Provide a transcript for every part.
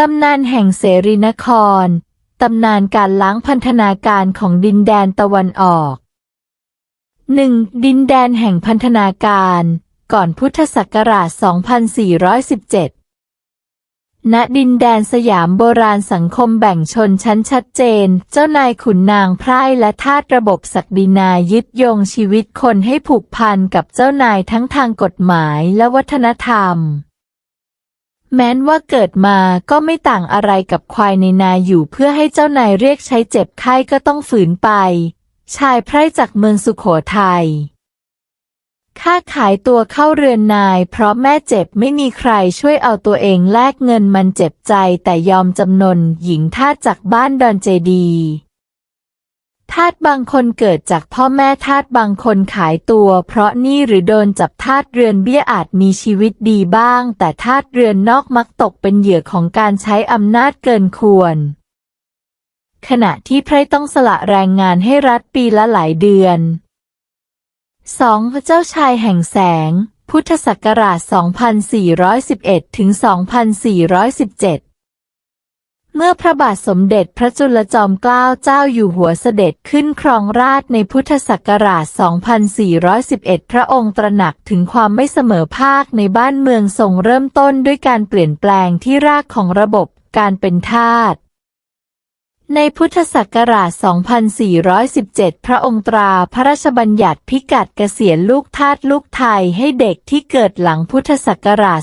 ตำนานแห่งเสรีนคร ตำนานการล้างพันธนาการของดินแดนตะวันออก 1. ดินแดนแห่งพันธนาการ ก่อนพุทธศักราช 2417 ณ ดินแดนสยามโบราณสังคมแบ่งชนชั้นชัดเจน เจ้านายขุนนางไพร่และทาสระบบศักดินายึดโยงชีวิตคนให้ผูกพันกับเจ้านายทั้งทางกฎหมายและวัฒนธรรม แม้นว่าเกิดมาก็ไม่ต่างอะไรกับควายในนาอยู่เพื่อให้เจ้านายเรียกใช้เจ็บไข้ก็ต้องฝืนไป ชายไพร่จากเมืองสุขโขทัยค่าขายตัวเข้าเรือนนาย เพราะแม่เจ็บไม่มีใครช่วยเอาตัวเองแลกเงินมันเจ็บใจแต่ยอมจำนนหญิงทาสจากบ้านดอนเจดี ทาสบางคนเกิดจากพ่อแม่ทาสบางคนขายตัว เพราะนี่หรือโดนจับทาสเรือนเบี้ยอาจมีชีวิตดีบ้าง แต่ทาสเรือนนอกมักตกเป็นเหยื่อของการใช้อำนาจเกินควร ขณะที่ไพร่ต้องสละแรงงานให้รัฐปีละหลายเดือน 2. พระเจ้าชายแห่งแสง พุทธศักราช 2411 ถึง 2417 เมื่อพระบาทสมเด็จพระจุลจอมเกล้าเจ้าอยู่หัวเสด็จขึ้นครองราชในพุทธศักราช 2411 พระองค์ตระหนักถึงความไม่เสมอภาคในบ้านเมืองทรงเริ่มต้นด้วยการเปลี่ยนแปลงที่รากของระบบการเป็นทาส ในพุทธศักราช 2417 พระองค์ตราพระราชบัญญัติพิกัดเกษียณลูกทาสลูกไทยให้เด็กที่เกิดหลังพุทธศักราช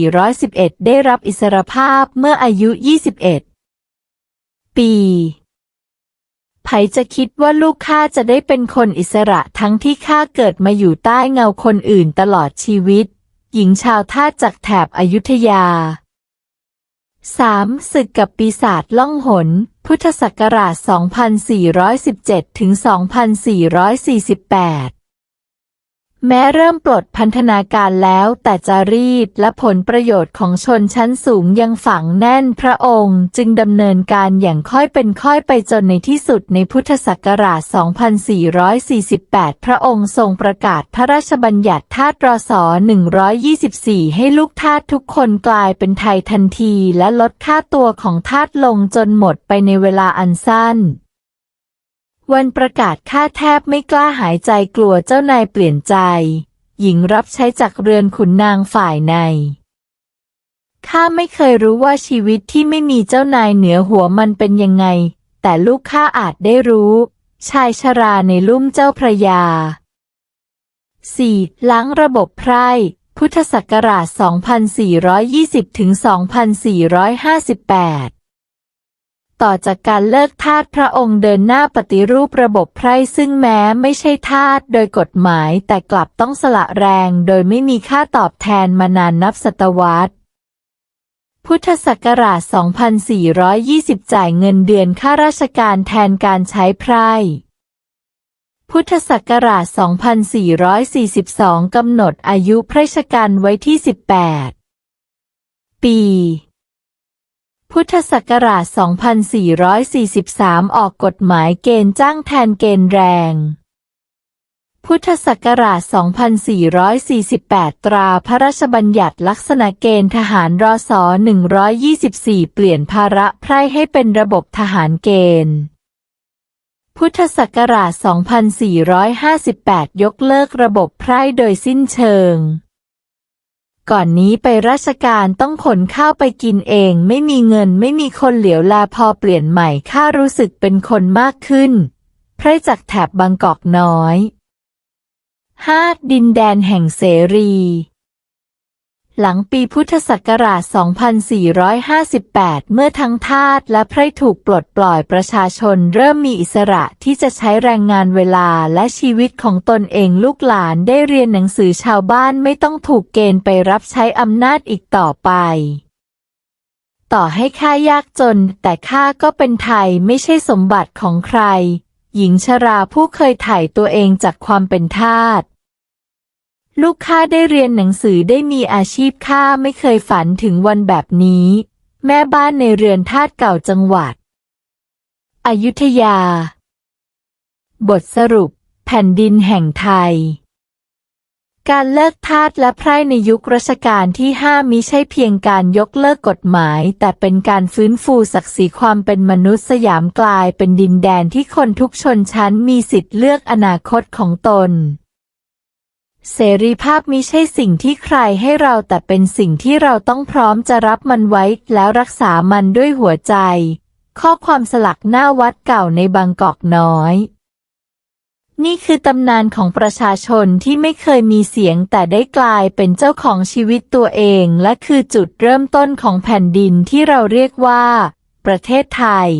2411 ได้รับอิสรภาพเมื่ออายุ 21 ปีไผจะคิดว่าลูกข้าจะได้เป็นคนอิสระทั้งที่ข้าเกิดมาอยู่ใต้เงาคนอื่นตลอดชีวิต หญิงชาวทาสจากแถบอยุธยา 3. ศึกกับปีศาจล่องหน พุทธศักราช 2417 ถึง 2448 แม้เริ่มปลดพันธนาการแล้วแต่จารีตและผลประโยชน์ของชนชั้นสูงยังฝังแน่นพระองค์จึงดำเนินการอย่างค่อยเป็นค่อยไปจนในที่สุดในพุทธศักราช 2448 พระองค์ทรงประกาศพระราชบัญญัติทาสรศ124 ให้ลูกทาสทุกคนกลายเป็นไทยทันทีและลดค่าตัวของทาสลงจนหมดไปในเวลาอันสั้น วันประกาศข้าแทบไม่กล้าหายใจกลัวเจ้านายเปลี่ยนใจ หญิงรับใช้จากเรือนขุนนางฝ่ายในข้าไม่เคยรู้ว่าชีวิตที่ไม่มีเจ้านายเหนือหัวมันเป็นยังไง แต่ลูกข้าอาจได้รู้ ชายชราในลุ่มเจ้าพระยา 4. ล้างระบบไพร่ พุทธศักราช 2420ถึง2458 ต่อจากการเลิกทาสพระองค์เดินหน้าปฏิรูประบบไพร่ซึ่งแม้ไม่ใช่ทาสโดยกฎหมายแต่กลับต้องสละแรงโดยไม่มีค่าตอบแทนมานานนับศตวรรษพุทธศักราช 2420 จ่ายเงินเดือนข้าราชการแทนการใช้ไพร่ พุทธศักราช 2442 กำหนดอายุพร่ชการไว้ที่ 18 ปี พุทธศักราช 2443 ออกกฎหมายเกณฑ์จ้างแทนเกณฑ์แรง พุทธศักราช 2448 ตราพระราชบัญญัติลักษณะเกณฑ์ทหารรอส124 เปลี่ยนภาระไพร่ให้เป็นระบบทหารเกณฑ์ พุทธศักราช 2458 ยกเลิกระบบไพร่โดยสิ้นเชิง ก่อนนี้ไปราชการต้องขนข้าวไปกินเอง ไม่มีเงินไม่มีคนเหลียวแลพอเปลี่ยนใหม่ข้ารู้สึกเป็นคนมากขึ้นไพร่จากแถบบางกอกน้อยห้าดินแดนแห่งเสรี หลังปีพุทธศักราช 2458 เมื่อทั้งทาสและไพร่ถูกปลดปล่อยประชาชนเริ่มมีอิสระที่จะใช้แรงงานเวลาและชีวิตของตนเองลูกหลานได้เรียนหนังสือชาวบ้านไม่ต้องถูกเกณฑ์ไปรับใช้อำนาจอีกต่อไปต่อให้ข้ายากจน แต่ข้าก็เป็นไทยไม่ใช่สมบัติของใคร หญิงชราผู้เคยถ่ายตัวเองจากความเป็นทาส ลูกข้าได้เรียนหนังสือได้มีอาชีพข้าไม่เคยฝันถึงวันแบบนี้ แม่บ้านในเรือนทาสเก่าจังหวัด อยุธยา บทสรุป แผ่นดินแห่งไทย การเลิกทาสและไพร่ในยุครัชกาลที่ห้ามิใช่เพียงการยกเลิกกฎหมาย แต่เป็นการฟื้นฟูศักดิ์ศรีความเป็นมนุษย์สยามกลายเป็นดินแดนที่คนทุกชนชั้นมีสิทธิ์เลือกอนาคตของตน เสรีภาพมิใช่สิ่งที่ใครให้เราแต่เป็นสิ่งที่เราต้องพร้อมจะรับมันไว้แล้วรักษามันด้วยหัวใจ ข้อความสลักหน้าวัดเก่าในบางกอกน้อย นี่คือตำนานของประชาชนที่ไม่เคยมีเสียงแต่ได้กลายเป็นเจ้าของชีวิตตัวเอง และคือจุดเริ่มต้นของแผ่นดินที่เราเรียกว่า ประเทศไทย